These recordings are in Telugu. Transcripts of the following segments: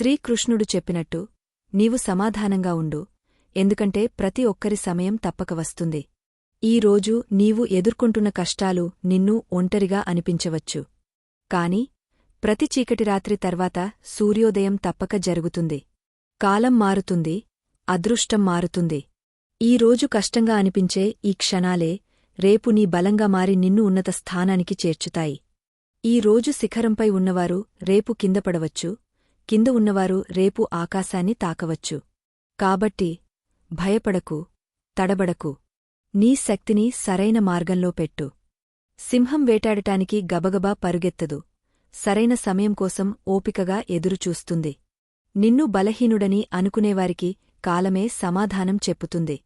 శ్రీకృష్ణుడు చెప్పినట్టు నీవు సమాధానంగా ఉండు ఎందుకంటే ప్రతి ఒక్కరి సమయం తప్పక వస్తుంది. ఈ రోజు నీవు ఎదుర్కొంటున్న కష్టాలు నిన్ను ఒంటరిగా అనిపించవచ్చు. కాని ప్రతి చీకటి రాత్రి తర్వాత సూర్యోదయం తప్పక జరుగుతుంది. కాలం మారుతుంది అదృష్టం మారుతుంది. ఈ రోజు కష్టంగా అనిపించే ఈ క్షణాలే రేపు నీ బలంగా మారి నిన్ను ఉన్నత స్థానానికి చేర్చుతాయి. ఈ రోజు శిఖరంపై ఉన్నవారు రేపు కిందపడవచ్చు కింద ఉన్నవారు రేపు ఆకాశాన్ని తాకవచ్చు. కాబట్టి భయపడకు తడబడకు. నీ శక్తిని సరైన మార్గంలో పెట్టు. సింహం వేటాడటానికి గబగబా పరుగెత్తదు. సరైన సమయం కోసం ఓపికగా ఎదురుచూస్తుంది. నిన్ను బలహీనుడని అనుకునేవారికి కాలమే సమాధానం చెప్పుతుంది.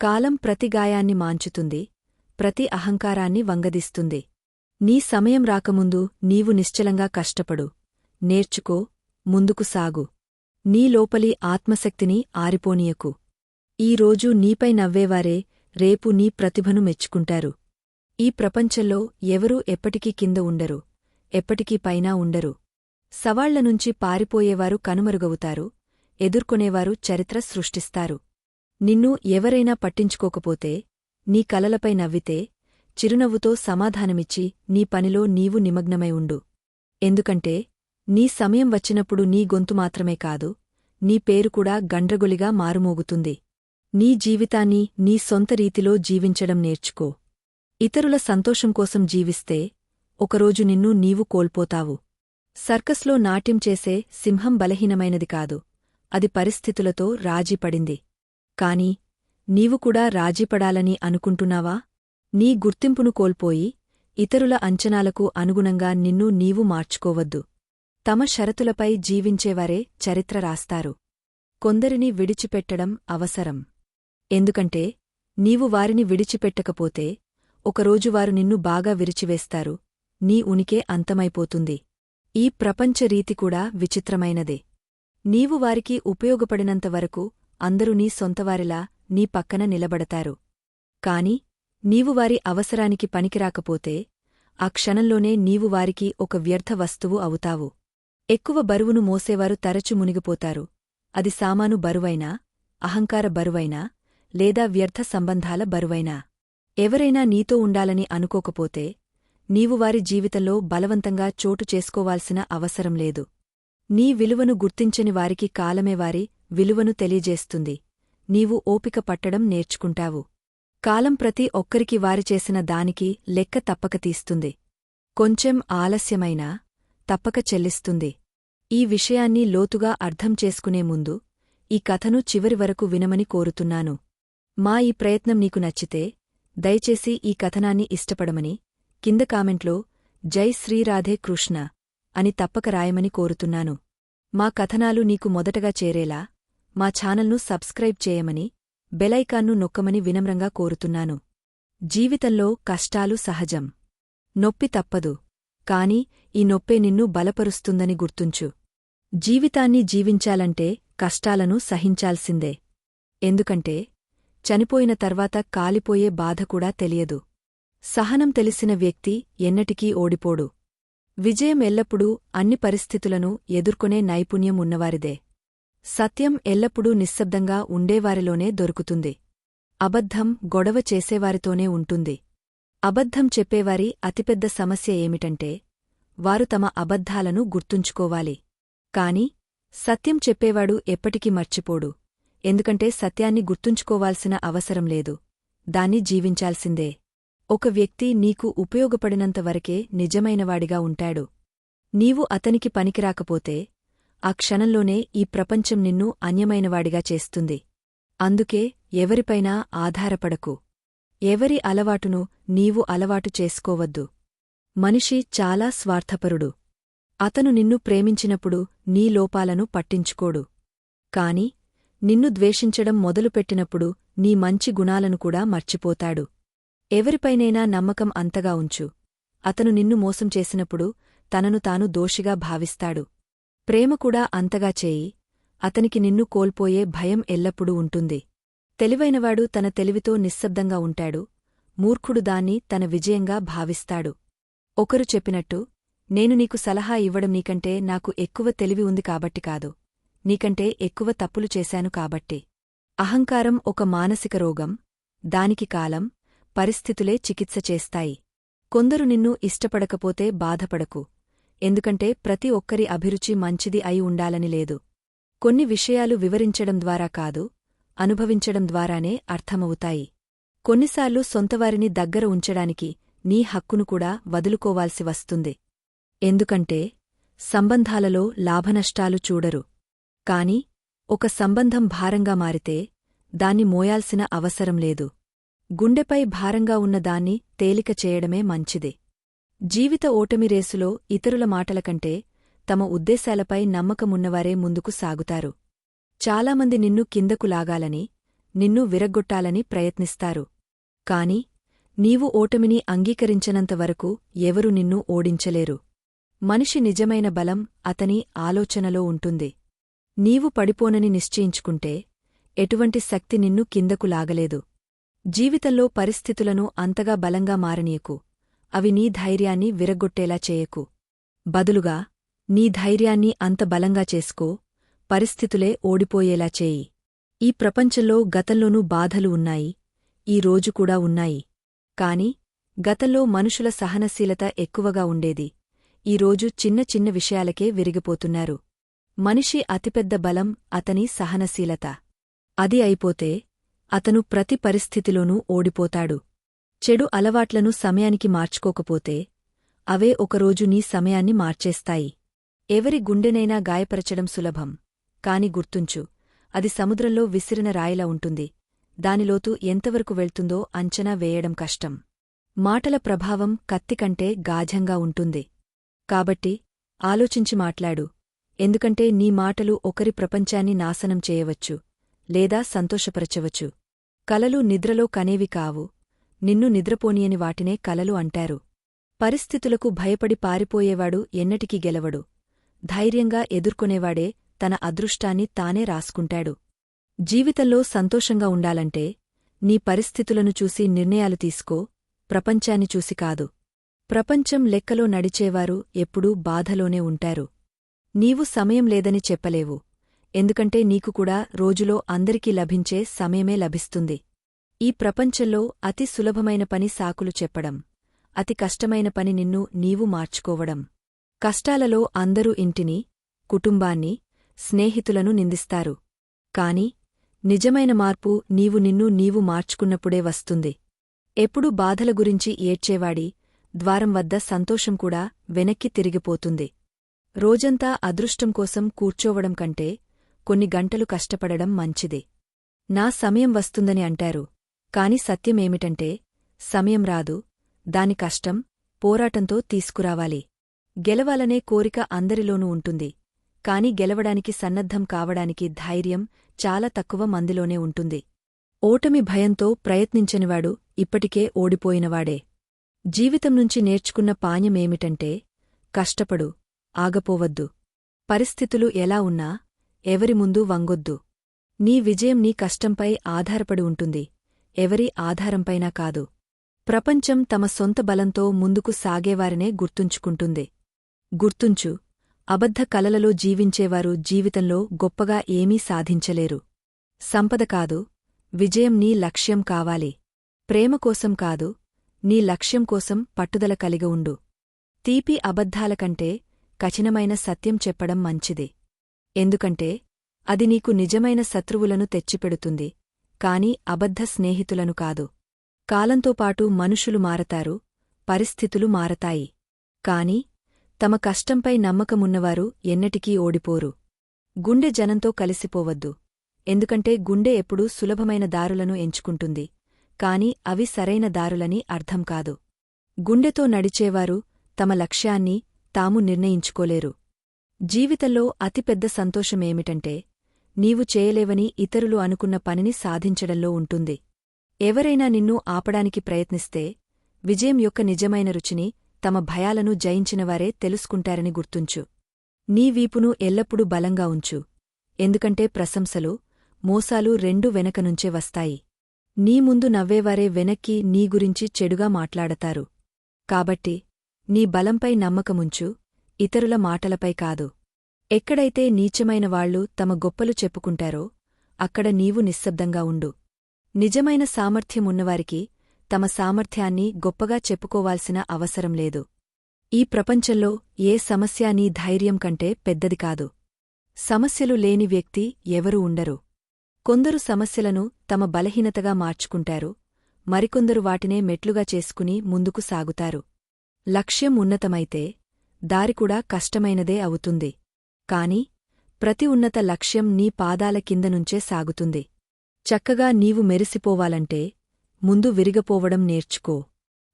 కాలం ప్రతి గాయాన్ని మాంచుతుంది ప్రతి అహంకారాన్ని వంగదీస్తుంది. నీ సమయం రాకముందు నీవు నిశ్చలంగా కష్టపడు. నేర్చుకో ముందుకు సాగు. నీ లోపలి ఆత్మశక్తిని ఆరిపోనీయకు. ఈరోజు నీపై నవ్వేవారే రేపు నీ ప్రతిభను మెచ్చుకుంటారు. ఈ ప్రపంచంలో ఎవరూ ఎప్పటికీ కింద ఉండరు ఎప్పటికీ పైనా ఉండరు. సవాళ్ళనుంచి పారిపోయేవారు కనుమరుగవుతారు ఎదుర్కొనేవారు చరిత్ర సృష్టిస్తారు. నిన్ను ఎవరైనా పట్టించుకోకపోతే నీ కలలపై నవ్వితే చిరునవ్వుతో సమాధానమిచ్చి నీ పనిలో నీవు నిమగ్నమై ఉండు. ఎందుకంటే నీ సమయం వచ్చినప్పుడు నీ గొంతు మాత్రమే కాదు నీ పేరు కూడా గండ్రగొలిగా మారుమోగుతుంది. నీ జీవితాన్ని నీ సొంత రీతిలో జీవించడం నేర్చుకో. ఇతరుల సంతోషం కోసం జీవిస్తే ఒకరోజు నిన్ను నీవు కోల్పోతావు. సర్కస్లో నాట్యం చేసే సింహం బలహీనమైనది కాదు అది పరిస్థితులతో రాజీపడింది. కాని నీవు కూడా రాజీపడాలని అనుకుంటున్నావా? నీ గుర్తింపును కోల్పోయి ఇతరుల అంచనాలకు అనుగుణంగా నిన్ను నీవు మార్చుకోవద్దు. తమ షరతులపై జీవించేవారే చరిత్ర రాస్తారు. కొందరిని విడిచిపెట్టడం అవసరం. ఎందుకంటే నీవు వారిని విడిచిపెట్టకపోతే ఒకరోజు వారు నిన్ను బాగా విరిచివేస్తారు. నీ ఉనికే అంతమైపోతుంది. ఈ ప్రపంచ రీతి కూడా విచిత్రమైనదే. నీవు వారికి ఉపయోగపడినంతవరకు అందరూ నీ సొంతవారిలా నీ పక్కన నిలబడతారు. కాని నీవు వారి అవసరానికి పనికిరాకపోతే ఆ క్షణంలోనే నీవు వారికి ఒక వ్యర్థ వస్తువు అవుతావు. ఎక్కువ బరువును మోసేవారు తరచు మునిగిపోతారు. అది సామాను బరువైనా అహంకార బరువైనా లేదా వ్యర్థ సంబంధాల బరువైనా. ఎవరైనా నీతో ఉండాలని అనుకోకపోతే నీవు వారి జీవితంలో బలవంతంగా చోటు చేసుకోవాల్సిన అవసరం లేదు. నీ విలువను గుర్తించని వారికి కాలమే వారి విలువను తెలియజేస్తుంది. నీవు ఓపిక పట్టడం నేర్చుకుంటావు. కాలం ప్రతి ఒక్కరికి వారి చేసిన దానికి లెక్క తప్పక తీస్తుంది. కొంచెం ఆలస్యమైనా తప్పక చెల్లిస్తుంది. ఈ విషయాన్ని లోతుగా అర్థం చేసుకునే ముందు ఈ కథను చివరి వరకు వినమని కోరుతున్నాను. మా ఈ ప్రయత్నం నీకు నచ్చితే దయచేసి ఈ కథనాన్ని ఇష్టపడమని కింద కామెంట్లో జై శ్రీరాధే కృష్ణ అని తప్పక రాయమని కోరుతున్నాను. మా కథనాలు నీకు మొదటగా చేరేలా మా ఛానల్ను సబ్స్క్రైబ్ చేయమని బెలైకాన్ను నొక్కమని వినమ్రంగా కోరుతున్నాను. జీవితంలో కష్టాలు సహజం. నొప్పి తప్పదు. కాని ఈ నొప్పే నిన్ను బలపరుస్తుందని గుర్తుంచు. జీవితాన్ని జీవించాలంటే కష్టాలను సహించాల్సిందే. ఎందుకంటే చనిపోయిన తర్వాత కాలిపోయే బాధ కూడా తెలియదు. సహనం తెలిసిన వ్యక్తి ఎన్నటికీ ఓడిపోడు. విజయం ఎల్లప్పుడూ అన్ని పరిస్థితులను ఎదుర్కొనే నైపుణ్యం ఉన్నవారిదే. సత్యం ఎల్లప్పుడూ నిశ్శబ్దంగా ఉండేవారిలోనే దొరుకుతుంది. అబద్ధం గొడవ చేసేవారితోనే ఉంటుంది. అబద్ధం చెప్పేవారి అతిపెద్ద సమస్య ఏమిటంటే వారు తమ అబద్ధాలను గుర్తుంచుకోవాలి. కాని సత్యం చెప్పేవాడు ఎప్పటికీ మర్చిపోడు. ఎందుకంటే సత్యాన్ని గుర్తుంచుకోవాల్సిన అవసరం లేదు. దాన్ని జీవించాల్సిందే. ఒక వ్యక్తి నీకు ఉపయోగపడినంతవరకే నిజమైనవాడిగా ఉంటాడు. నీవు అతనికి పనికిరాకపోతే ఆ క్షణంలోనే ఈ ప్రపంచం నిన్ను అన్యమైనవాడిగా చేస్తుంది. అందుకే ఎవరిపైనా ఆధారపడకు. ఎవరి అలవాటును నీవు అలవాటు చేసుకోవద్దు. మనిషి చాలా స్వార్థపరుడు. అతను నిన్ను ప్రేమించినప్పుడు నీ లోపాలను పట్టించుకోడు. కాని నిన్ను ద్వేషించడం మొదలుపెట్టినప్పుడు నీ మంచి గుణాలను కూడా మర్చిపోతాడు. ఎవరిపైనైనా నమ్మకం అంతగా ఉంచు. అతను నిన్ను మోసం చేసినప్పుడు తనను తాను దోషిగా భావిస్తాడు. ప్రేమ కూడా అంతగా చేయి. అతనికి నిన్ను కోల్పోయే భయం ఎల్లప్పుడూ ఉంటుంది. తెలివైనవాడు తన తెలివితో నిశ్శబ్దంగా ఉంటాడు. మూర్ఖుడు దాన్ని తన విజయంగా భావిస్తాడు. ఒకరు చెప్పినట్టు నేను నీకు సలహా ఇవ్వడం నీకంటే నాకు ఎక్కువ తెలివి ఉంది కాబట్టి కాదు. నీకంటే ఎక్కువ తప్పులు చేశాను కాబట్టి. అహంకారం ఒక మానసిక రోగం దానికి కాలం పరిస్థితులే చికిత్స చేస్తాయి. కొందరు నిన్ను ఇష్టపడకపోతే బాధపడకు. ఎందుకంటే ప్రతి ఒక్కరి అభిరుచి మంచిది అయి ఉండాలని లేదు. కొన్ని విషయాలు వివరించడం ద్వారా కాదు అనుభవించడం ద్వారానే అర్థమవుతాయి. కొన్నిసార్లు సొంతవారిని దగ్గర ఉంచడానికి నీ హక్కును కూడా వదులుకోవాల్సి వస్తుంది. ఎందుకంటే సంబంధాలలో లాభనష్టాలు చూడరు. కాని ఒక సంబంధం భారంగా మారితే దాన్ని మోయాల్సిన అవసరం లేదు. గుండెపై భారంగా ఉన్నదాన్ని తేలిక చేయడమే మంచిది. జీవిత ఓటమి రేసులో ఇతరుల మాటల కంటే తమ ఉద్దేశాలపై నమ్మకమున్నవారే ముందుకు సాగుతారు. చాలామంది నిన్ను కిందకు లాగాలని నిన్ను విరగ్గొట్టాలని ప్రయత్నిస్తారు. కాని నీవు ఓటమిని అంగీకరించనంతవరకు ఎవరు నిన్ను ఓడించలేరు. మనిషి నిజమైన బలం అతని ఆలోచనలో ఉంటుంది. నీవు పడిపోనని నిశ్చయించుకుంటే ఎటువంటి శక్తి నిన్ను కిందకు లాగలేదు. జీవితంలో పరిస్థితులను అంతగా బలంగా మారనీయకు. అవి నీ ధైర్యాన్ని విరగ్గొట్టేలా చేయకు. బదులుగా నీ ధైర్యాన్ని అంత బలంగా చేసుకో పరిస్థితులే ఓడిపోయేలా చేయి. ఈ ప్రపంచంలో గతంలోనూ బాధలు ఉన్నాయి ఈ రోజు కూడా ఉన్నాయి. కాని గతంలో మనుషుల సహనశీలత ఎక్కువగా ఉండేది. ఈరోజు చిన్న చిన్న విషయాలకే విరిగిపోతున్నారు. మనిషి అతిపెద్ద బలం అతని సహనశీలత. అది అయిపోతే అతను ప్రతి పరిస్థితిలోనూ ఓడిపోతాడు. చెడు అలవాట్లను సమయానికి మార్చుకోకపోతే అవే ఒకరోజు నీ సమయాన్ని మార్చేస్తాయి. ఎవరి గుండెనైనా గాయపరచడం సులభం. కాని గుర్తుంచు. అది సముద్రంలో విసిరిన రాయిలా ఉంటుంది. దానిలోతు ఎంతవరకు వెళ్తుందో అంచనా వేయడం కష్టం. మాటల ప్రభావం కత్తికంటే గాఢంగా ఉంటుంది. కాబట్టి ఆలోచించి మాట్లాడు. ఎందుకంటే నీ మాటలు ఒకరి ప్రపంచాన్ని నాశనం చేయవచ్చు లేదా సంతోషపరచవచ్చు. కలలు నిద్రలో కనేవి కావు. నిన్ను నిద్రపోనియని వాటినే కలలు అంటారు. పరిస్థితులకు భయపడి పారిపోయేవాడు ఎన్నటికీ గెలవడు. ధైర్యంగా ఎదుర్కొనేవాడే తన అదృష్టాన్ని తానే రాసుకుంటాడు. జీవితంలో సంతోషంగా ఉండాలంటే నీ పరిస్థితులను చూసి నిర్ణయాలు తీసుకో ప్రపంచాన్ని చూసి కాదు. ప్రపంచం లెక్కలో నడిచేవారు ఎప్పుడూ బాధలోనే ఉంటారు. నీవు సమయం లేదని చెప్పలేవు. ఎందుకంటే నీకు కూడా రోజులో అందరికీ లభించే సమయమే లభిస్తుంది. ఈ ప్రపంచంలో అతి సులభమైన పని సాకులు చెప్పడం అతి కష్టమైన పని నిన్ను నీవు మార్చుకోవడం. కష్టాలలో అందరూ ఇంటిని కుటుంబాన్ని స్నేహితులను నిందిస్తారు. కాని నిజమైన మార్పు నీవు నిన్ను నీవు మార్చుకున్నప్పుడే వస్తుంది. ఎప్పుడు బాధల గురించి ఏడ్చేవాడి ద్వారం వద్ద సంతోషం కూడా వెనక్కి తిరిగిపోతుంది. రోజంతా అదృష్టం కోసం కూర్చోవడం కంటే కొన్ని గంటలు కష్టపడడం మంచిది. నా సమయం వస్తుందని అంటారు. కాని సత్యమేమిటంటే సమయం రాదు దాని కష్టం పోరాటంతో తీసుకురావాలి. గెలవాలనే కోరిక అందరిలోనూ ఉంటుంది. కాని గెలవడానికి సన్నద్ధం కావడానికి ధైర్యం చాలా తక్కువ మందిలోనే ఉంటుంది. ఓటమి భయంతో ప్రయత్నించనివాడు ఇప్పటికే ఓడిపోయినవాడే. జీవితం నుంచి నేర్చుకున్న పాణ్యమేమిటంటే కష్టపడు ఆగపోవద్దు. పరిస్థితులు ఎలా ఉన్నా ఎవరి ముందు వంగొద్దు. నీ విజయం నీ కష్టంపై ఆధారపడి ఉంటుంది. ఎవరి ఆధారంపైనా కాదు. ప్రపంచం తమ సొంత బలంతో ముందుకు సాగేవారినే గుర్తుంచుకుంటుంది. గుర్తుంచు అబద్ధ కలలలో జీవించేవారు జీవితంలో గొప్పగా ఏమీ సాధించలేరు. సంపద కాదు విజయం నీ లక్ష్యం కావాలి. ప్రేమ కోసం కాదు నీ లక్ష్యం కోసం పట్టుదల కలిగి ఉండు. తీపి అబద్ధాల కంటే కఠినమైన సత్యం చెప్పడం మంచిది. ఎందుకంటే అది నీకు నిజమైన శత్రువులను తెచ్చిపెడుతుంది కాని అబద్ధ స్నేహితులను కాదు. కాలంతోపాటు మనుషులు మారతారు పరిస్థితులు మారతాయి. కాని తమ కష్టంపై నమ్మకమున్నవారు ఎన్నటికీ ఓడిపోరు. గుండె జనంతో కలిసిపోవద్దు. ఎందుకంటే గుండె ఎప్పుడూ సులభమైన దారులను ఎంచుకుంటుంది. కాని అవి సరైన దారులని అర్థం కాదు. గుండెతో నడిచేవారు తమ లక్ష్యాన్ని తాము నిర్ణయించుకోలేరు. జీవితంలో అతిపెద్ద సంతోషమేమిటంటే నీవు చేయలేవని ఇతరులు అనుకున్న పనిని సాధించడంలో ఉంటుంది. ఎవరైనా నిన్ను ఆపడానికి ప్రయత్నిస్తే విజయం యొక్క నిజమైన రుచిని తమ భయాలను జయించినవారే తెలుసుకుంటారని గుర్తుంచు. నీ వీపును ఎల్లప్పుడూ బలంగా ఉంచు. ఎందుకంటే ప్రశంసలు మోసాలు రెండు వెనకనుంచే వస్తాయి. నీ ముందు నవ్వేవారే వెనక్కి నీ గురించి చెడుగా మాట్లాడతారు. కాబట్టి నీ బలంపై నమ్మకముంచు ఇతరుల మాటలపై కాదు. ఎక్కడైతే నీచమైన వాళ్ళు తమ గొప్పలు చెప్పుకుంటారో అక్కడ నీవు నిశ్శబ్దంగా ఉండు. నిజమైన సామర్థ్యం ఉన్నవారికి తమ సామర్థ్యాన్ని గొప్పగా చెప్పుకోవాల్సిన అవసరం లేదు. ఈ ప్రపంచంలో ఏ సమస్య నీ ధైర్యం కంటే పెద్దది కాదు. సమస్యలు లేని వ్యక్తి ఎవరూ ఉండరు. కొందరు సమస్యలను తమ బలహీనతగా మార్చుకుంటారు. మరికొందరు వాటినే మెట్లుగా చేసుకుని ముందుకు సాగుతారు. లక్ష్యం ఉన్నతమైతే దారికూడా కష్టమైనదే అవుతుంది. కాని ప్రతి ఉన్నత లక్ష్యం నీ పాదాల కిందనుంచే సాగుతుంది. చక్కగా నీవు మెరిసిపోవాలంటే ముందు విరిగపోవడం నేర్చుకో.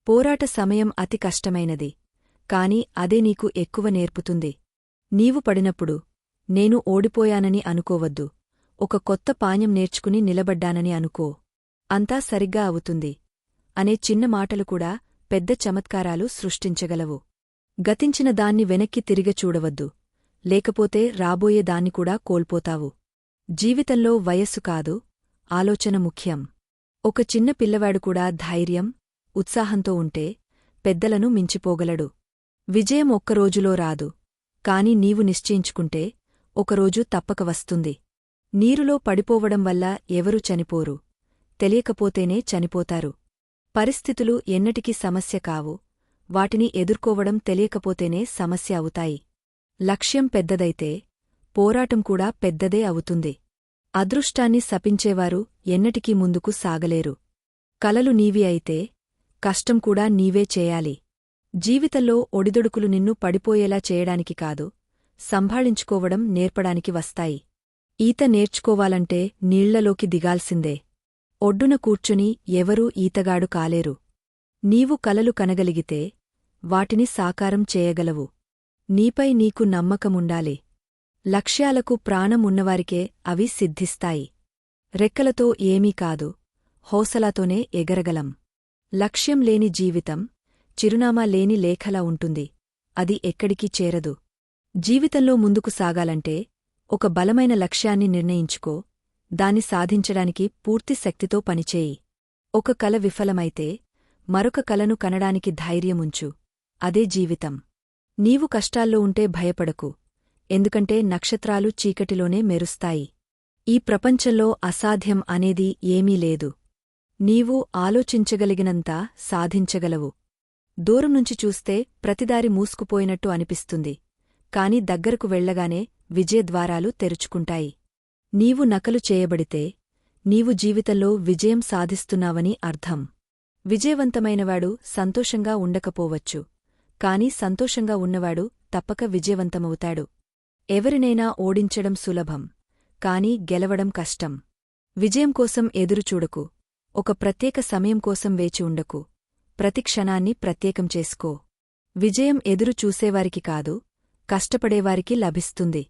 పోరాట సమయం అతి కష్టమైనది. కాని అదే నీకు ఎక్కువ నేర్పుతుంది. నీవు పడినప్పుడు నేను ఓడిపోయానని అనుకోవద్దు. ఒక కొత్త పాణ్యం నేర్చుకుని నిలబడ్డానని అనుకో. అంతా సరిగ్గా అవుతుంది. అనే చిన్న మాటలు కూడా పెద్ద చమత్కారాలు సృష్టించగలవు. గతించిన దాన్ని వెనక్కి తిరిగచూడవద్దు లేకపోతే రాబోయే దాన్ని కూడా కోల్పోతావు. జీవితంలో వయస్సు కాదు ఆలోచన ముఖ్యం. ఒక చిన్న పిల్లవాడు కూడా ధైర్యం ఉత్సాహంతో ఉంటే పెద్దలను మించిపోగలడు. విజయం ఒక్కరోజులో రాదు. కాని నీవు నిశ్చయించుకుంటే ఒకరోజు తప్పక వస్తుంది. నీరులో పడిపోవడం వల్ల ఎవరూ చనిపోరు. తెలియకపోతేనే చనిపోతారు. పరిస్థితులు ఎన్నటికీ సమస్య కావు. వాటిని ఎదుర్కోవడం తెలియకపోతేనే సమస్య అవుతాయి. లక్ష్యం పెద్దదైతే పోరాటం కూడా పెద్దదే అవుతుంది. అదృష్టాన్ని శపించేవారు ఎన్నటికీ ముందుకు సాగలేరు. కలలు నీవి అయితే కష్టం కూడా నీవే చేయాలి. జీవితంలో ఒడిదొడుకులు నిన్ను పడిపోయేలా చేయడానికి కాదు సంభాళించుకోవడం నేర్పడానికి వస్తాయి. ఈత నేర్చుకోవాలంటే నీళ్ళలోకి దిగాల్సిందే. ఒడ్డున కూర్చుని ఎవరూ ఈతగాడు కాలేరు. నీవు కలలు కనగలిగితే వాటిని సాకారం చేయగలవు. నీపై నీకు నమ్మకముండాలి. లక్ష్యాలకు ప్రాణం ఉన్నవారికే అవి సిద్ధిస్తాయి. రెక్కలతో ఏమీ కాదు హోసలాతోనే ఎగరగలం. లక్ష్యం లేని జీవితం చిరునామా లేని లేఖలా ఉంటుంది. అది ఎక్కడికి చేరదు. జీవితంలో ముందుకు సాగాలంటే ఒక బలమైన లక్ష్యాన్ని నిర్ణయించుకో దాన్ని సాధించడానికి పూర్తి శక్తితో పనిచేయి. ఒక కల విఫలమైతే మరొక కలను కనడానికి ధైర్యముంచు. అదే జీవితం. నీవు కష్టాల్లో ఉంటే భయపడకు. ఎందుకంటే నక్షత్రాలు చీకటిలోనే మెరుస్తాయి. ఈ ప్రపంచంలో అసాధ్యం అనేది ఏమీ లేదు. నీవు ఆలోచించగలిగినంతా సాధించగలవు. దూరం నుంచి చూస్తే ప్రతిదారి మూసుకుపోయినట్టు అనిపిస్తుంది. కాని దగ్గరకు వెళ్ళగానే విజయద్వారాలు తెరుచుకుంటాయి. నీవు నకలు చేయబడితే నీవు జీవితంలో విజయం సాధిస్తున్నావని అర్థం. విజయవంతమైనవాడు సంతోషంగా ఉండకపోవచ్చు. కాని సంతోషంగా ఉన్నవాడు తప్పక విజయవంతమవుతాడు. ఎవరినైనా ఓడించడం సులభం కాని గెలవడం కష్టం. విజయం కోసం ఎదురుచూడకు ఒక ప్రత్యేక సమయం కోసం వేచి ఉండకు ప్రతి క్షణాన్ని ప్రత్యేకం చేసుకో. విజయం ఎదురు చూసేవారికి కాదు కష్టపడేవారికి లభిస్తుంది.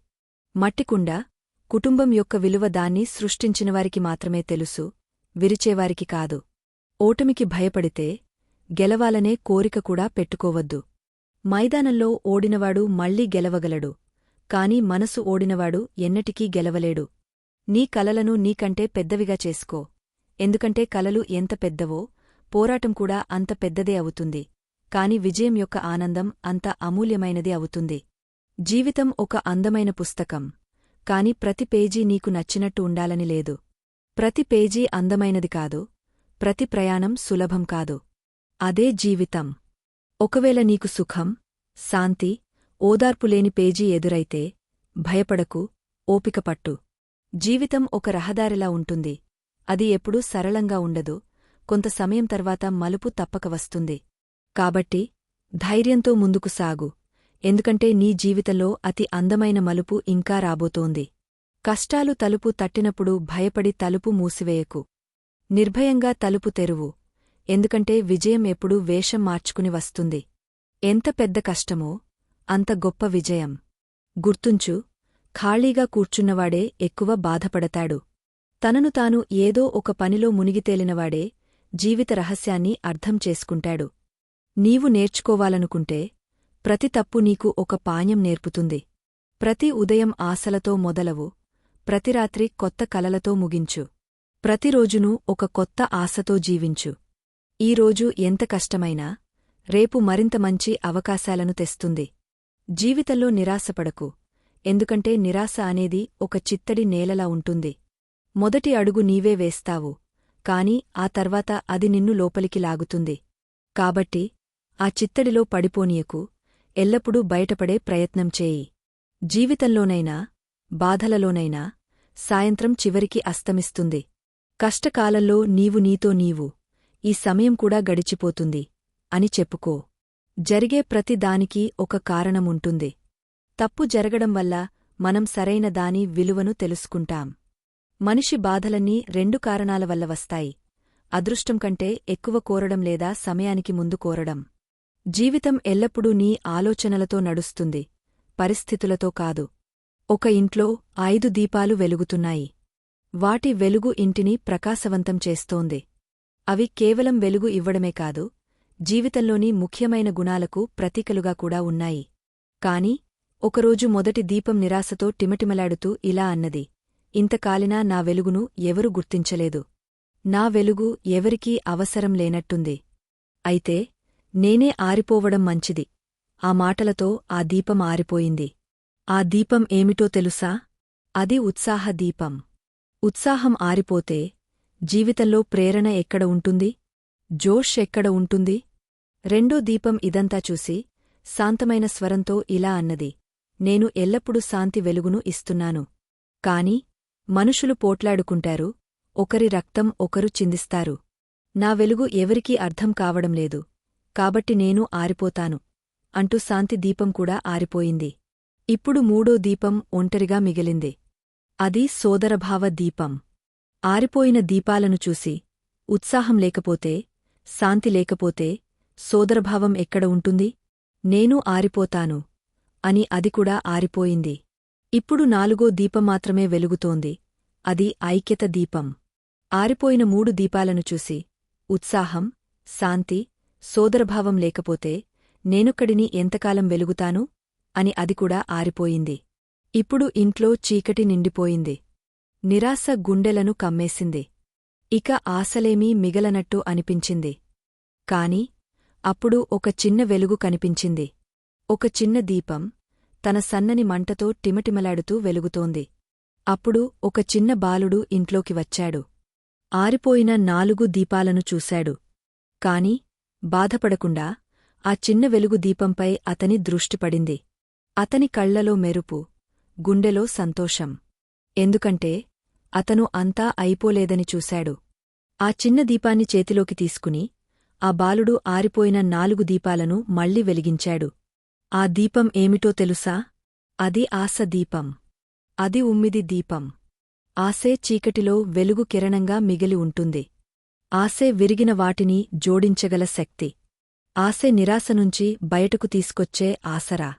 మట్టికుండ కుటుంబం యొక్క విలువ దాన్ని సృష్టించినవారికి మాత్రమే తెలుసు విరిచేవారికి కాదు. ఓటమికి భయపడితే గెలవాలనే కోరిక కూడా పెట్టుకోవద్దు. మైదానంలో ఓడినవాడు మళ్ళీ గెలవగలడు. కాని మనసు ఓడినవాడు ఎన్నటికీ గెలవలేడు. నీ కలలను నీకంటే పెద్దవిగా చేసుకో. ఎందుకంటే కలలు ఎంత పెద్దవో పోరాటం కూడా అంత పెద్దదే అవుతుంది. కాని విజయం యొక్క ఆనందం అంత అమూల్యమైనది అవుతుంది. జీవితం ఒక అందమైన పుస్తకం. కాని ప్రతి పేజీ నీకు నచ్చినట్టు ఉండాలని లేదు. ప్రతి పేజీ అందమైనది కాదు. ప్రతి ప్రయాణం సులభం కాదు. అదే జీవితం. ఒకవేళ నీకు సుఖం శాంతి ఓదార్పులేని పేజీ ఎదురైతే భయపడకు ఓపికపట్టు జీవితం ఒక రహదారిలా ఉంటుంది. అది ఎప్పుడూ సరళంగా ఉండదు. కొంత సమయం తర్వాత మలుపు తప్పక వస్తుంది. కాబట్టి ధైర్యంతో ముందుకు సాగు. ఎందుకంటే నీ జీవితంలో అతి అందమైన మలుపు ఇంకా రాబోతోంది. కష్టాలు తలుపు తట్టినప్పుడు భయపడి తలుపు మూసివేయకు. నిర్భయంగా తలుపు తెరువు. ఎందుకంటే విజయం ఎప్పుడూ వేషం మార్చుకుని వస్తుంది. ఎంత పెద్ద కష్టమో అంత గొప్ప విజయం. గుర్తుంచు ఖాళీగా కూర్చున్నవాడే ఎక్కువ బాధపడతాడు. తనను తాను ఏదో ఒక పనిలో మునిగితేలినవాడే జీవిత రహస్యాన్ని అర్థం చేసుకుంటాడు. నీవు నేర్చుకోవాలనుకుంటే ప్రతి తప్పు నీకు ఒక పాణ్యం నేర్పుతుంది. ప్రతి ఉదయం ఆశలతో మొదలవు ప్రతిరాత్రి కొత్త కలలతో ముగించు. ప్రతిరోజునూ ఒక కొత్త ఆశతో జీవించు. ఈరోజు ఎంత కష్టమైనా రేపు మరింత మంచి అవకాశాలను తెస్తుంది. జీవితంలో నిరాశపడకు. ఎందుకంటే నిరాశ అనేది ఒక చిత్తడి నేలలా ఉంటుంది. మొదటి అడుగు నీవే వేస్తావు. కాని ఆ తర్వాత అది నిన్ను లోపలికి లాగుతుంది. కాబట్టి ఆ చిత్తడిలో పడిపోనీయకు. ఎల్లప్పుడూ బయటపడే ప్రయత్నం చేయి. జీవితంలోనైనా బాధలలోనైనా సాయంత్రం చివరికి అస్తమిస్తుంది. కష్టకాలంలో నీవు నీతో నీవు. ఈ సమయం కూడా గడిచిపోతుంది అని చెప్పుకో. జరిగే ప్రతి దానికి ఒక కారణముంటుంది. తప్పు జరగడం వల్ల మనం సరైన దాని విలువను తెలుసుకుంటాం. మనిషి బాధలన్నీ రెండు కారణాల వల్ల వస్తాయి. అదృష్టం కంటే ఎక్కువ కోరడం లేదా సమయానికి ముందు కోరడం. జీవితం ఎల్లప్పుడూ నీ ఆలోచనలతో నడుస్తుంది. పరిస్థితులతో కాదు. ఒక ఇంట్లో ఐదు దీపాలు వెలుగుతున్నాయి. వాటి వెలుగు ఇంటిని ప్రకాశవంతం చేస్తోంది. అవి కేవలం వెలుగు ఇవ్వడమే కాదు జీవితంలోని ముఖ్యమైన గుణాలకు ప్రతీకలుగా కూడా ఉన్నాయి. కాని ఒకరోజు మొదటి దీపం నిరాశతో టిమటిమలాడుతూ ఇలా అన్నది ఇంతకాలినా నా వెలుగును ఎవరు గుర్తించలేదు. నా వెలుగు ఎవరికీ అవసరం లేనట్టుంది. అయితే నేనే ఆరిపోవడం మంచిది ఆ మాటలతో ఆ దీపం ఆరిపోయింది. ఆ దీపం ఏమిటో తెలుసా? అది ఉత్సాహ దీపం. ఉత్సాహం ఆరిపోతే జీవితంలో ప్రేరణ ఎక్కడ ఉంటుంది? జోష్ ఎక్కడ ఉంటుంది? రెండో దీపం ఇదంతా చూసి శాంతమైన స్వరంతో ఇలా అన్నది నేను ఎల్లప్పుడూ శాంతి వెలుగును ఇస్తున్నాను. కాని మనుషులు పోట్లాడుకుంటారు ఒకరి రక్తం ఒకరు చిందిస్తారు. నా వెలుగు ఎవరికీ అర్థం కావడం లేదు కాబట్టి నేను ఆరిపోతాను అంటూ శాంతి దీపం కూడా ఆరిపోయింది. ఇప్పుడు మూడో దీపం ఒంటరిగా మిగిలింది. అది సోదరభావ దీపం. ఆరిపోయిన దీపాలను చూసి ఉత్సాహం లేకపోతే శాంతి లేకపోతే సోదరభావం ఎక్కడ ఉంటుంది? నేను ఆరిపోతాను. అని అది కూడా ఆరిపోయింది. ఇప్పుడు నాలుగో దీపం మాత్రమే వెలుగుతోంది. అది ఐక్యత దీపం. ఆరిపోయిన మూడు దీపాలను చూసి ఉత్సాహం శాంతి సోదరభావం లేకపోతే నేనొక్కడిని ఎంతకాలం వెలుగుతాను? అని అది కూడా ఆరిపోయింది. ఇప్పుడు ఇంట్లో చీకటి నిండిపోయింది. నిరాశ గుండెలను కమ్మేసింది. ఇక ఆశలేమీ మిగలనట్టు అనిపించింది. కాని అప్పుడు ఒక చిన్న వెలుగు కనిపించింది. ఒక చిన్న దీపం తన సన్నని మంటతో టిమటిమలాడుతూ వెలుగుతోంది. అప్పుడు ఒక చిన్న బాలుడు ఇంట్లోకి వచ్చాడు. ఆరిపోయిన నాలుగు దీపాలను చూశాడు. కాని బాధపడకుండా ఆ చిన్న వెలుగు దీపంపై అతని దృష్టిపడింది అతని కళ్ళలో మెరుపు గుండెలో సంతోషం. ఎందుకంటే అతను అంతా అయిపోలేదని చూశాడు. ఆ చిన్న దీపాన్ని చేతిలోకి తీసుకుని ఆ బాలుడు ఆరిపోయిన నాలుగు దీపాలను మళ్ళీ వెలిగించాడు. ఆ దీపం ఏమిటో తెలుసా? అది ఆశ దీపం. అది ఉమ్మిది దీపం. ఆసే చీకటిలో వెలుగు కిరణంగా మిగిలి ఉంటుంది. ఆసే విరిగిన వాటిని జోడించగల శక్తి. ఆసే నిరాశ నుంచి బయటకు తీసుకొచ్చే ఆసరా.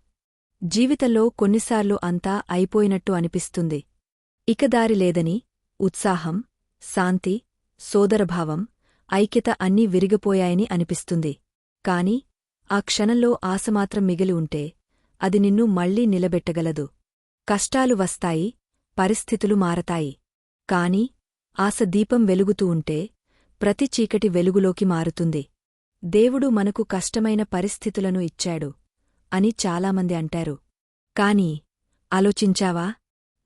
జీవితంలో కొన్నిసార్లు అంతా అయిపోయినట్టు అనిపిస్తుంది. ఇక దారి లేదని ఉత్సాహం శాంతి సోదరభావం ఐక్యత అన్నీ విరిగిపోయాయని అనిపిస్తుంది. కాని ఆ క్షణంలో ఆశమాత్రం మిగిలి ఉంటే అది నిన్ను మళ్ళీ నిలబెట్టగలదు. కష్టాలు వస్తాయి పరిస్థితులు మారతాయి. కాని ఆశ దీపం వెలుగుతూ ఉంటే ప్రతి చీకటి వెలుగులోకి మారుతుంది. దేవుడు మనకు కష్టమైన పరిస్థితులను ఇచ్చాడు అని చాలామంది అంటారు. కాని ఆలోచించావా?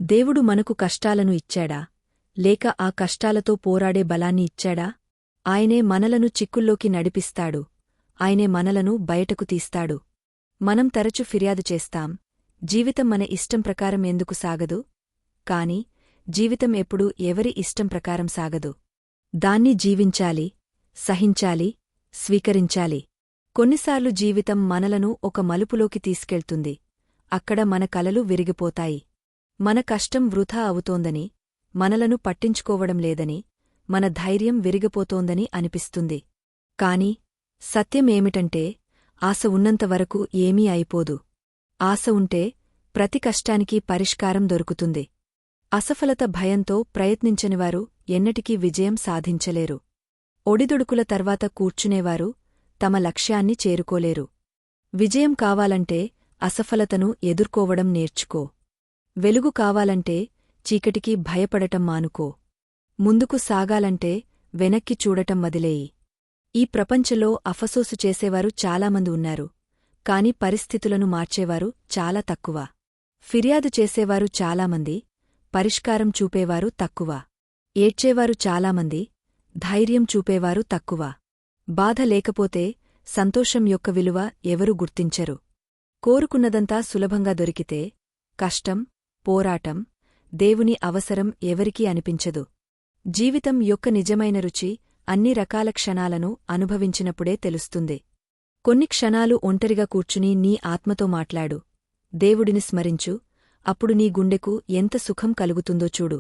దేవుడు మనకు కష్టాలను ఇచ్చాడా? లేక ఆ కష్టాలతో పోరాడే బలాన్ని ఇచ్చాడా? ఆయనే మనలను చిక్కుల్లోకి నడిపిస్తాడు. ఆయనే మనలను బయటకు తీస్తాడు. మనం తరచు ఫిర్యాదు చేస్తాం. జీవితం మన ఇష్టం ప్రకారం ఎందుకు సాగదు? కాని జీవితం ఎప్పుడూ ఎవరి ఇష్టం ప్రకారం సాగదు. దాన్ని జీవించాలి సహించాలి స్వీకరించాలి. కొన్నిసార్లు జీవితం మనలను ఒక మలుపులోకి తీసుకెళ్తుంది. అక్కడ మన కలలు విరిగిపోతాయి. మన కష్టం వృథా అవుతోందని మనలను పట్టించుకోవడం లేదని మన ధైర్యం విరిగిపోతోందని అనిపిస్తుంది. కాని సత్యమేమిటంటే ఆశ ఉన్నంతవరకు ఏమీ అయిపోదు. ఆశ ఉంటే ప్రతి కష్టానికి పరిష్కారం దొరుకుతుంది. అసఫలత భయంతో ప్రయత్నించనివారు ఎన్నటికీ విజయం సాధించలేరు. ఒడిదుడుకుల తర్వాత కూర్చునేవారు తమ లక్ష్యాన్ని చేరుకోలేరు. విజయం కావాలంటే అసఫలతను ఎదుర్కోవడం నేర్చుకో. వెలుగు కావాలంటే చీకటికి భయపడటం మానుకో. ముందుకు సాగాలంటే వెనక్కి చూడటం వదిలేయి. ఈ ప్రపంచంలో అఫసోసు చేసేవారు చాలామంది ఉన్నారు. కాని పరిస్థితులను మార్చేవారు చాలా తక్కువ. ఫిర్యాదు చేసేవారు చాలామంది పరిష్కారం చూపేవారు తక్కువ. ఏడ్చేవారు చాలామంది ధైర్యం చూపేవారు తక్కువ. బాధ లేకపోతే సంతోషం యొక్క విలువ ఎవరు గుర్తించరు. కోరుకున్నదంతా సులభంగా దొరికితే కష్టం పోరాటం దేవుని అవసరం ఎవరికీ అనిపించదు. జీవితం యొక్క నిజమైన రుచి అన్ని రకాల క్షణాలను అనుభవించినప్పుడే తెలుస్తుంది. కొన్ని క్షణాలు ఒంటరిగా కూర్చుని నీ ఆత్మతో మాట్లాడు. దేవుడిని స్మరించు. అప్పుడు నీ గుండెకు ఎంత సుఖం కలుగుతుందో చూడు.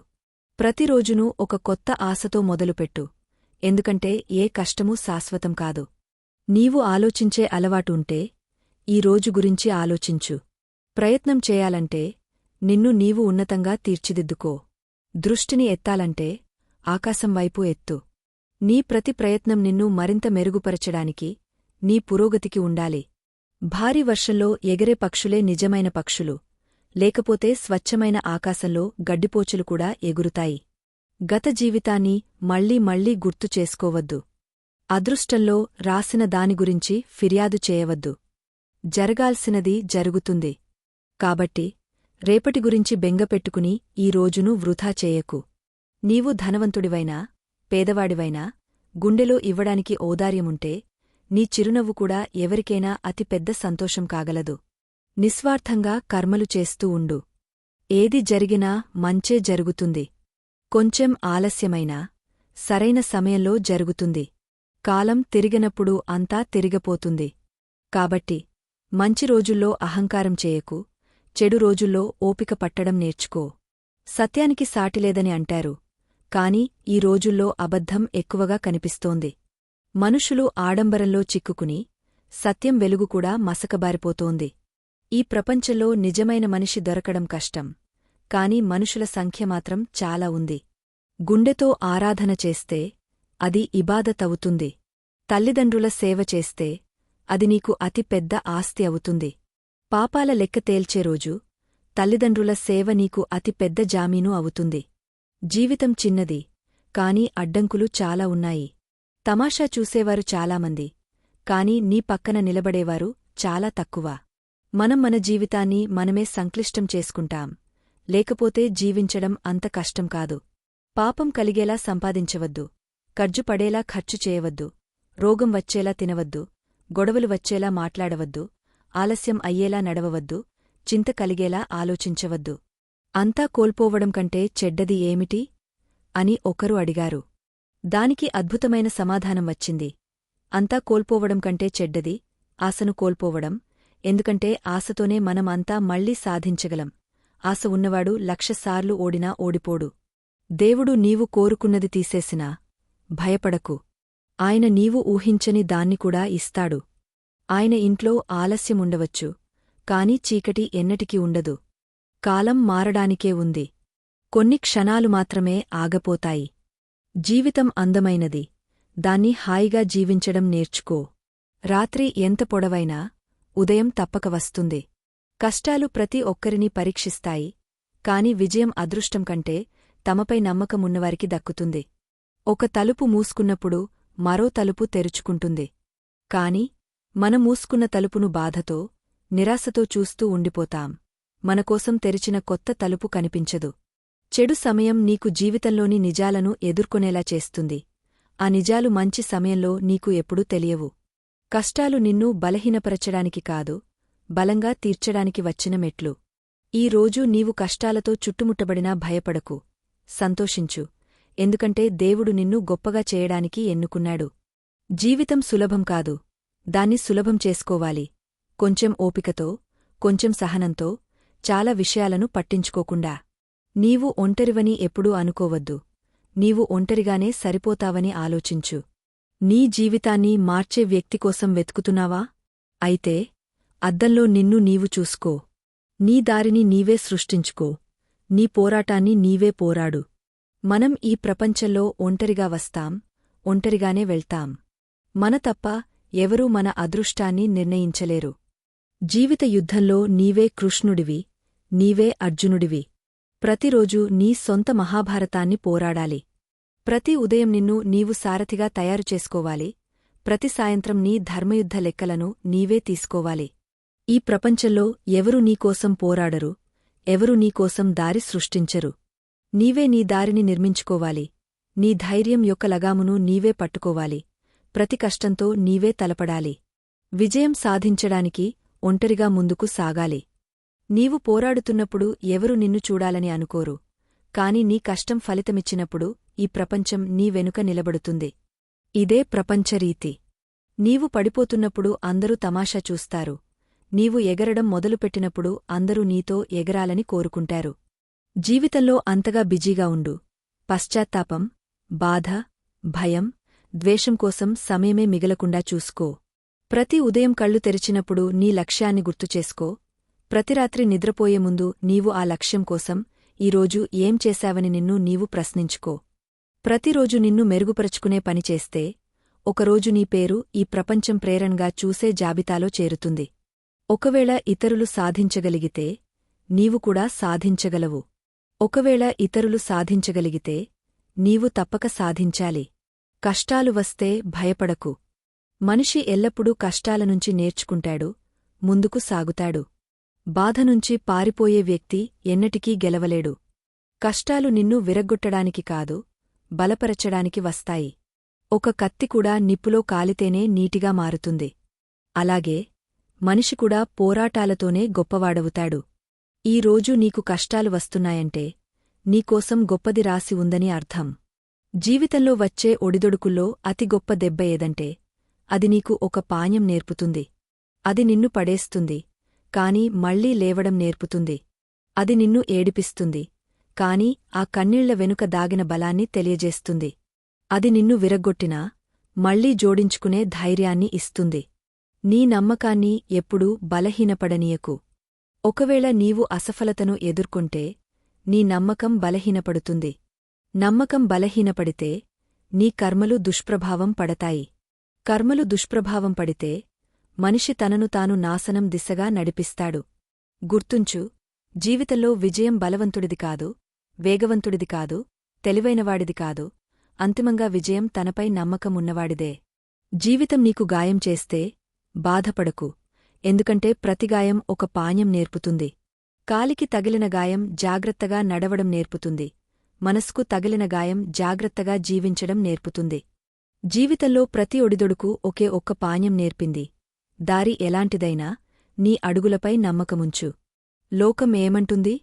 ప్రతిరోజునూ ఒక కొత్త ఆశతో మొదలుపెట్టు. ఎందుకంటే ఏ కష్టమూ శాశ్వతం కాదు. నీవు ఆలోచించే అలవాటు ఉంటే ఈ రోజు గురించి ఆలోచించు. ప్రయత్నం చేయాలంటే నిన్ను నీవు ఉన్నతంగా తీర్చిదిద్దుకో. దృష్టిని ఎత్తాలంటే ఆకాశం వైపు ఎత్తు. నీ ప్రతి ప్రయత్నం నిన్ను మరింత మెరుగుపరచడానికి నీ పురోగతికి ఉండాలి. భారీ వర్షంలో ఎగరే పక్షులే నిజమైన పక్షులు. లేకపోతే స్వచ్ఛమైన ఆకాశంలో గడ్డిపోచులు కూడా ఎగురుతాయి. గత జీవితాన్ని మళ్ళీ మళ్ళీ గుర్తు చేసుకోవద్దు. అదృష్టంలో రాసిన దాని గురించి ఫిర్యాదు చేయవద్దు. జరగాల్సినది జరుగుతుంది. కాబట్టి రేపటి గురించి బెంగపెట్టుకుని ఈ రోజును వృధా చేయకు. నీవు ధనవంతుడివైనా పేదవాడివైనా గుండెలో ఇవ్వడానికి ఔదార్యముంటే నీ చిరునవ్వు కూడా ఎవరికైనా అతి పెద్ద సంతోషం కాగలదు. నిస్వార్థంగా కర్మలు చేస్తూ ఉండు. ఏది జరిగినా మంచే జరుగుతుంది. కొంచెం ఆలస్యమైనా సరైన సమయంలో జరుగుతుంది. కాలం తిరిగినప్పుడు అంతా తిరిగపోతుంది. కాబట్టి మంచి రోజుల్లో అహంకారం చేయకు చెడు రోజుల్లో ఓపిక పట్టడం నేర్చుకో. సత్యానికి సాటిలేదని అంటారు. కాని ఈ రోజుల్లో అబద్ధం ఎక్కువగా కనిపిస్తోంది. మనుషులు ఆడంబరంలో చిక్కుకుని సత్యం వెలుగు కూడా మసకబారిపోతోంది. ఈ ప్రపంచంలో నిజమైన మనిషి దొరకడం కష్టం కాని మనుషుల సంఖ్య మాత్రం చాలా ఉంది. గుండెతో ఆరాధన చేస్తే అది ఇబాదతవుతుంది. తల్లిదండ్రుల సేవ చేస్తే అది నీకు అతి పెద్ద ఆస్తి అవుతుంది. పాపాల లెక్క తేల్చే రోజు తల్లిదండ్రుల సేవ నీకు అతి పెద్ద జామీను అవుతుంది. జీవితం చిన్నది కాని అడ్డంకులు చాలా ఉన్నాయి. తమాషా చూసేవారు చాలామంది కాని నీ పక్కన నిలబడేవారు చాలా తక్కువ. మనం మన జీవితాన్ని మనమే సంక్లిష్టం చేసుకుంటాం లేకపోతే జీవించడం అంత కష్టం కాదు. పాపం కలిగేలా సంపాదించవద్దు కర్జుపడేలా ఖర్చు చేయవద్దు రోగం వచ్చేలా తినవద్దు గొడవలు వచ్చేలా మాట్లాడవద్దు ఆలస్యం అయ్యేలా నడవవద్దు చింత కలిగేలా ఆలోచించవద్దు. అంతా కోల్పోవడం కంటే చెడ్డది ఏమిటి? అని ఒకరు అడిగారు. దానికి అద్భుతమైన సమాధానం వచ్చింది. అంతా కోల్పోవడం కంటే చెడ్డది ఆశను కోల్పోవడం ఎందుకంటే ఆశతోనే మనం అంతా మళ్ళీ సాధించగలం. ఆశ ఉన్నవాడు లక్షసార్లు ఓడినా ఓడిపోడు. దేవుడు నీవు కోరుకున్నది తీసేసినా భయపడకు. ఆయన నీవు ఊహించని దాన్ని కూడా ఇస్తాడు. ఆయన ఇంట్లో ఆలస్యముండవచ్చు కాని చీకటి ఎన్నటికీ ఉండదు. కాలం మారడానికే ఉంది. కొన్ని క్షణాలు మాత్రమే ఆగపోతాయి. జీవితం అందమైనది. దాన్ని హాయిగా జీవించడం నేర్చుకో. రాత్రి ఎంత పొడవైనా ఉదయం తప్పక వస్తుంది. కష్టాలు ప్రతి ఒక్కరినీ పరీక్షిస్తాయి. కాని విజయం అదృష్టం కంటే తమపై నమ్మకమున్నవారికి దక్కుతుంది. ఒక తలుపు మూసుకున్నప్పుడు మరో తలుపు తెరుచుకుంటుంది. కాని మన మూసుకున్న తలుపును బాధతో నిరాశతో చూస్తూ ఉండిపోతాం. మనకోసం తెరిచిన కొత్త తలుపు కనిపించదు. చెడు సమయం నీకు జీవితంలోని నిజాలను ఎదుర్కొనేలా చేస్తుంది. ఆ నిజాలు మంచి సమయంలో నీకు ఎప్పుడూ తెలియవు. కష్టాలు నిన్ను బలహీనపరచడానికి కాదు బలంగా తీర్చడానికి వచ్చిన మెట్లు. ఈ రోజు నీవు కష్టాలతో చుట్టుముట్టబడినా భయపడకు. సంతోషించు. ఎందుకంటే దేవుడు నిన్ను గొప్పగా చేయడానికి ఎన్నుకున్నాడు. జీవితం సులభం కాదు. దాన్ని సులభం చేసుకోవాలి. కొంచెం ఓపికతో కొంచెం సహనంతో చాలా విషయాలను పట్టించుకోకుండా. నీవు ఒంటరివని ఎప్పుడూ అనుకోవద్దు. నీవు ఒంటరిగానే సరిపోతావని ఆలోచించు. నీ జీవితాన్ని మార్చే వ్యక్తికోసం వెతుకుతున్నావా? అయితే అద్దంలో నిన్ను నీవు చూసుకో. నీ దారిని నీవే సృష్టించుకో. నీ పోరాటాన్ని నీవే పోరాడు. మనం ఈ ప్రపంచంలో ఒంటరిగా వస్తాం ఒంటరిగానే వెళ్తాం. మన తప్ప ఎవరూ మన అదృష్టాన్ని నిర్ణయించలేరు. జీవిత యుద్ధంలో నీవే కృష్ణుడివి నీవే అర్జునుడివి. ప్రతిరోజూ నీ సొంత మహాభారతాన్ని పోరాడాలి. ప్రతి ఉదయం నిన్ను నీవు సారథిగా తయారు చేసుకోవాలి. ప్రతి సాయంత్రం నీ ధర్మయుద్ధ లెక్కలను నీవే తీసుకోవాలి. ఈ ప్రపంచంలో ఎవరు నీకోసం పోరాడరు ఎవరు నీకోసం దారి సృష్టించరు. నీవే నీ దారిని నిర్మించుకోవాలి. నీ ధైర్యం యొక్క లగామును నీవే పట్టుకోవాలి. ప్రతి కష్టంతో నీవే తలపడాలి. విజయం సాధించడానికి ఒంటరిగా ముందుకు సాగాలి. నీవు పోరాడుతున్నప్పుడు ఎవరు నిన్ను చూడాలని అనుకోరు. కాని నీ కష్టం ఫలితమిచ్చినప్పుడు ఈ ప్రపంచం నీ వెనుక నిలబడుతుంది. ఇదే ప్రపంచరీతి నీవు పడిపోతున్నప్పుడు అందరూ తమాషా చూస్తారు. నీవు ఎగరడం మొదలుపెట్టినప్పుడు అందరూ నీతో ఎగరాలని కోరుకుంటారు. జీవితంలో అంతగా బిజీగా ఉండు. పశ్చాత్తాపం బాధ భయం ద్వేషం కోసం సమయమే మిగలకుండా చూసుకో. ప్రతి ఉదయం కళ్ళు తెరిచినప్పుడు నీ లక్ష్యాన్ని గుర్తుచేసుకో. ప్రతిరాత్రి నిద్రపోయే ముందు నీవు ఆ లక్ష్యం కోసం ఈరోజు ఏం చేశావని నిన్ను నీవు ప్రశ్నించుకో. ప్రతిరోజు నిన్ను మెరుగుపరుచుకునే పనిచేస్తే ఒకరోజు నీ పేరు ఈ ప్రపంచం ప్రేరణగా చూసే జాబితాలో చేరుతుంది. ఒకవేళ ఇతరులు సాధించగలిగితే నీవు కూడా సాధించగలవు. ఒకవేళ ఇతరులు సాధించగలిగితే నీవు తప్పక సాధించాలి. కష్టాలు వస్తే భయపడకు. మనిషి ఎల్లప్పుడూ కష్టాలనుంచి నేర్చుకుంటాడు ముందుకు సాగుతాడు. బాధనుంచి పారిపోయే వ్యక్తి ఎన్నటికీ గెలవలేడు. కష్టాలు నిన్ను విరగ్గొట్టడానికి కాదు బలపరచడానికి వస్తాయి. ఒక కత్తి కూడా నిప్పులో కాలితేనే నీటిగా మారుతుంది. అలాగే మనిషి కూడా పోరాటాలతోనే గొప్పవాడవుతాడు. ఈరోజు నీకు కష్టాలు వస్తున్నాయంటే నీకోసం గొప్పది రాసి ఉందని అర్థం. జీవితంలో వచ్చే ఒడిదొడుకుల్లో అతి గొప్ప దెబ్బ ఏదంటే అది నీకు ఒక పాణ్యం నేర్పుతుంది. అది నిన్ను పడేస్తుంది కాని మళ్ళీ లేవడం నేర్పుతుంది. అది నిన్ను ఏడిపిస్తుంది కాని ఆ కన్నీళ్ళ వెనుక దాగిన బలాన్ని తెలియజేస్తుంది. అది నిన్ను విరగ్గొట్టినా మళ్ళీ జోడించుకునే ధైర్యాన్ని ఇస్తుంది. నీ నమ్మకాన్ని ఎప్పుడూ బలహీనపడనీయకు. ఒకవేళ నీవు అసఫలతను ఎదుర్కొంటే నీ నమ్మకం బలహీనపడుతుంది. నమ్మకం బలహీనపడితే నీ కర్మలు దుష్ప్రభావం పడతాయి. కర్మలు దుష్ప్రభావం పడితే మనిషి తనను తాను నాశనం దిశగా నడిపిస్తాడు. గుర్తుంచు జీవితంలో విజయం బలవంతుడిది కాదు వేగవంతుడిది కాదు తెలివైనవాడిది కాదు అంతిమంగా విజయం తనపై నమ్మకం ఉన్నవాడిదే జీవితం నీకు గాయం చేస్తే బాధపడకు ఎందుకంటే ప్రతిగాయం ఒక పాణ్యం నేర్పుతుంది. కాలికి తగిలిన గాయం జాగ్రత్తగా నడవడం నేర్పుతుంది. మనస్కు తగిలిన గాయం జాగ్రత్తగా జీవించడం నేర్పుతుంది. జీవితంలో ప్రతి ఒడిదొడుకు ఒకే ఒక్క పాణ్యం నేర్పింది. దారి ఎలాంటిదైనా నీ అడుగులపై నమ్మకముంచు. లోకం ఏమంటుంది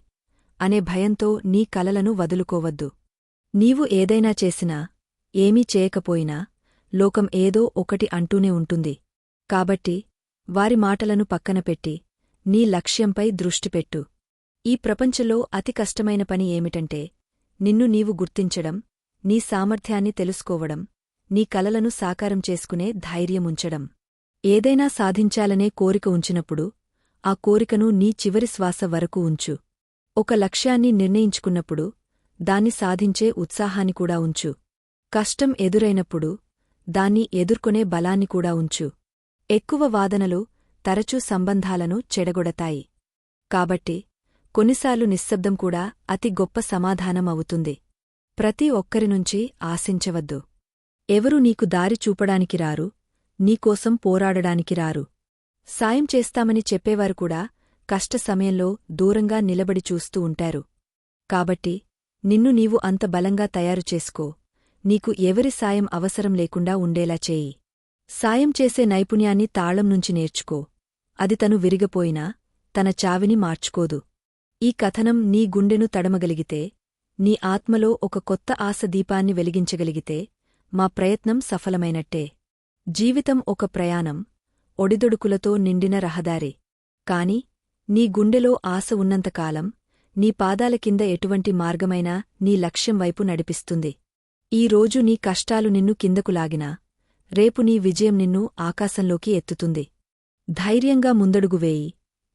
అనే భయంతో నీ కలలను వదులుకోవద్దు. నీవు ఏదైనా చేసినా ఏమీ చేయకపోయినా లోకం ఏదో ఒకటి అంటూనే ఉంటుంది. కాబట్టి వారి మాటలను పక్కనపెట్టి నీ లక్ష్యంపై దృష్టిపెట్టు ఈ ప్రపంచంలో అతి కష్టమైన పని ఏమిటంటే నిన్ను నీవు గుర్తించడం నీ సామర్థ్యాన్ని తెలుసుకోవడం నీ కలలను సాకారం చేసుకునే ధైర్యముంచడం. ఏదైనా సాధించాలనే కోరిక ఉంచినప్పుడు ఆ కోరికను నీ చివరి శ్వాస వరకు ఉంచు. ఒక లక్ష్యాన్ని నిర్ణయించుకున్నప్పుడు దాన్ని సాధించే ఉత్సాహాన్ని కూడా ఉంచు. కష్టం ఎదురైనప్పుడు దాన్ని ఎదుర్కొనే బలాన్ని కూడా ఉంచు. ఎక్కువ వాదనలు తరచూ సంబంధాలను చెడగొడతాయి. కాబట్టి కొన్నిసార్లు నిశ్శబ్దం కూడా అతి గొప్ప సమాధానం అవుతుంది. ప్రతి ఒక్కరినుంచి ఆశించవద్దు. ఎవరు నీకు దారి చూపడానికి రారు నీకోసం పోరాడడానికి రారు. సాయం చేస్తామని చెప్పేవారు కూడా కష్ట సమయంలో దూరంగా నిలబడి చూస్తూ ఉంటారు. కాబట్టి నిన్ను నీవు అంత బలంగా తయారు చేసుకో నీకు ఎవరి సాయం అవసరం లేకుండా ఉండేలా చేయి. సాయం చేసే నైపుణ్యాన్ని తాళం నుంచి నేర్చుకో అది తను విరిగపోయినా తన చావిని మార్చుకోదు. ఈ కథనం నీ గుండెను తడమగలిగితే నీ ఆత్మలో ఒక కొత్త ఆశ దీపాన్ని వెలిగించగలిగితే మా ప్రయత్నం సఫలమైనట్టే. జీవితం ఒక ప్రయాణం ఒడిదొడుకులతో నిండిన రహదారి. కాని నీ గుండెలో ఆశ ఉన్నంతకాలం నీ పాదాల కింద ఎటువంటి మార్గమైనా నీ లక్ష్యం వైపు నడిపిస్తుంది. ఈ రోజు నీ కష్టాలు నిన్ను కిందకు లాగినా రేపు నీ విజయం నిన్ను ఆకాశంలోకి ఎత్తుతుంది. ధైర్యంగా ముందడుగు వేయి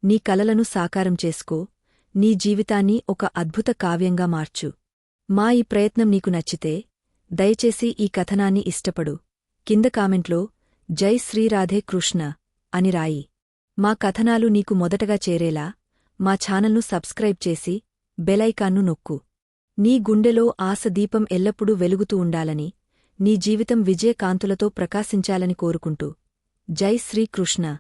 నీ కలలను సాకారం చేసుకో నీ జీవితాన్ని ఒక అద్భుత కావ్యంగా మార్చు. మా ఈ ప్రయత్నం నీకు నచ్చితే దయచేసి ఈ కథనాన్ని ఇష్టపడు. కింద కామెంట్లో జై శ్రీరాధే కృష్ణ అని రాయి. మా కథనాలు నీకు మొదటగా చేరేలా మా ఛానల్ను సబ్స్క్రైబ్ చేసి బెలైకాన్ను నొక్కు. నీ గుండెలో ఆశ దీపం ఎల్లప్పుడూ వెలుగుతూ ఉండాలని నీ జీవితం విజయకాంతులతో ప్రకాశించాలని కోరుకుంటూ. జై శ్రీకృష్ణ